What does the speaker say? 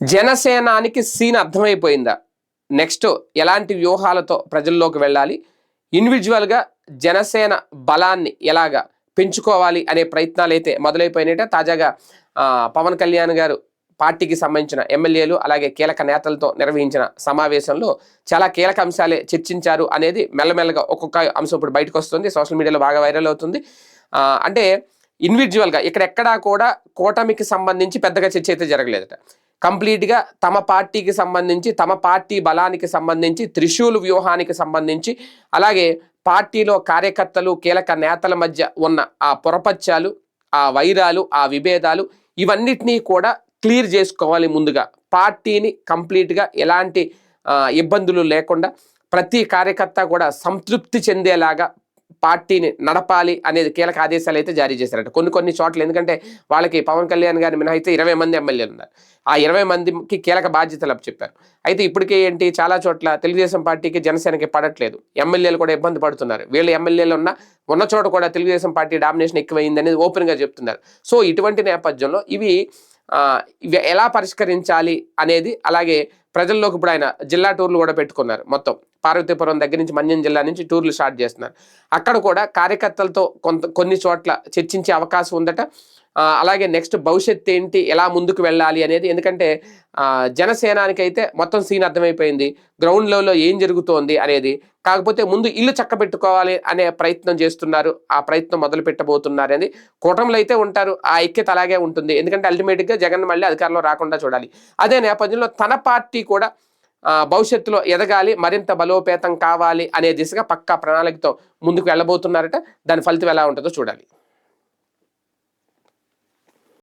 జనసేనానికి scene అర్థమైపోయిందా? Next ఎలాంటి వ్యూహాలతో ప్రజల్లోకి వెళ్ళాలి? ఇండివిజువల్గా జనసేన బలాన్ని ఎలాగా పెంచుకోవాలి అనే ప్రయత్నాలు అయితే మొదలైపోయినట్టే తాజాగా పవన్ కళ్యాణ్ గారు పార్టీకి సంబంధించిన ఎమ్మెల్యేలు అలాగే కీలక నేతలతో నిర్వహించిన సమావేశంలో చాలా కీలక అంశాలే చర్చించారు అనేది మెల్లమెల్లగా ఒక్కొక్క అంశం ఇప్పుడు బయటకు వస్తుంది సోషల్ మీడియాలో బాగా వైరల్ అవుతుంది. అంటే ఇండివిజువల్గా ఇక్కడ ఎక్కడా కూడా కూటమికి సంబంధించి పెద్దగా చర్చ అయితే జరగలేదట. కంప్లీట్గా తమ పార్టీకి సంబంధించి తమ పార్టీ బలానికి సంబంధించి త్రిశూల్ వ్యూహానికి సంబంధించి అలాగే పార్టీలో కార్యకర్తలు కీలక నేతల మధ్య ఉన్న ఆ పొరపత్యాలు ఆ వైరాలు ఆ విభేదాలు ఇవన్నిటినీ కూడా క్లియర్ చేసుకోవాలి ముందుగా. పార్టీని కంప్లీట్గా ఎలాంటి ఇబ్బందులు లేకుండా ప్రతి కార్యకర్త కూడా సంతృప్తి చెందేలాగా పార్టీని నడపాలి అనేది కీలక ఆదేశాలు అయితే జారీ చేశారట. కొన్ని కొన్ని చోట్ల ఎందుకంటే వాళ్ళకి పవన్ కళ్యాణ్ గారి మినహాయితే ఇరవై మంది ఎమ్మెల్యేలు ఉన్నారు. ఆ ఇరవై మందికి కీలక బాధ్యతలు చెప్పారు. అయితే ఇప్పటికే ఏంటి? చాలా చోట్ల తెలుగుదేశం పార్టీకి జనసేనకి పడట్లేదు. ఎమ్మెల్యేలు కూడా ఇబ్బంది పడుతున్నారు. వీళ్ళు ఎమ్మెల్యేలు ఉన్న ఉన్న చోట కూడా తెలుగుదేశం పార్టీ డామినేషన్ ఎక్కువైంది అనేది ఓపెన్గా చెప్తున్నారు. సో ఇటువంటి నేపథ్యంలో ఇవి ఇవి ఎలా పరిష్కరించాలి అనేది అలాగే ప్రజల్లోకి ఇప్పుడు ఆయన జిల్లా టూర్లు కూడా పెట్టుకున్నారు మొత్తం. పార్వతీపురం దగ్గర నుంచి మన్యం జిల్లా నుంచి టూర్లు స్టార్ట్ చేస్తున్నారు. అక్కడ కూడా కార్యకర్తలతో కొంత కొన్ని చోట్ల చర్చించే అవకాశం ఉందట. అలాగే నెక్స్ట్ భవిష్యత్ ఏంటి ఎలా ముందుకు వెళ్ళాలి అనేది ఎందుకంటే జనసేనానికైతే జనసేనానికి అయితే మొత్తం సీన్ అర్థమైపోయింది. గ్రౌండ్ లెవెల్లో ఏం జరుగుతోంది అనేది. కాకపోతే ముందు ఇల్లు చక్కబెట్టుకోవాలి అనే ప్రయత్నం చేస్తున్నారు. ఆ ప్రయత్నం మొదలు పెట్టబోతున్నారు అనేది కూటమిలో అయితే ఉంటారు. ఆ ఐక్యత అలాగే ఉంటుంది. ఎందుకంటే అల్టిమేట్గా జగన్ మళ్ళీ అధికారంలో రాకుండా చూడాలి. అదే నేపథ్యంలో తన పార్టీ కూడా భవిష్యత్తులో ఎదగాలి మరింత బలోపేతం కావాలి అనే దిశగా పక్కా ప్రణాళికతో ముందుకు వెళ్ళబోతున్నారట. దాని ఫలితం ఎలా ఉంటుందో చూడాలి.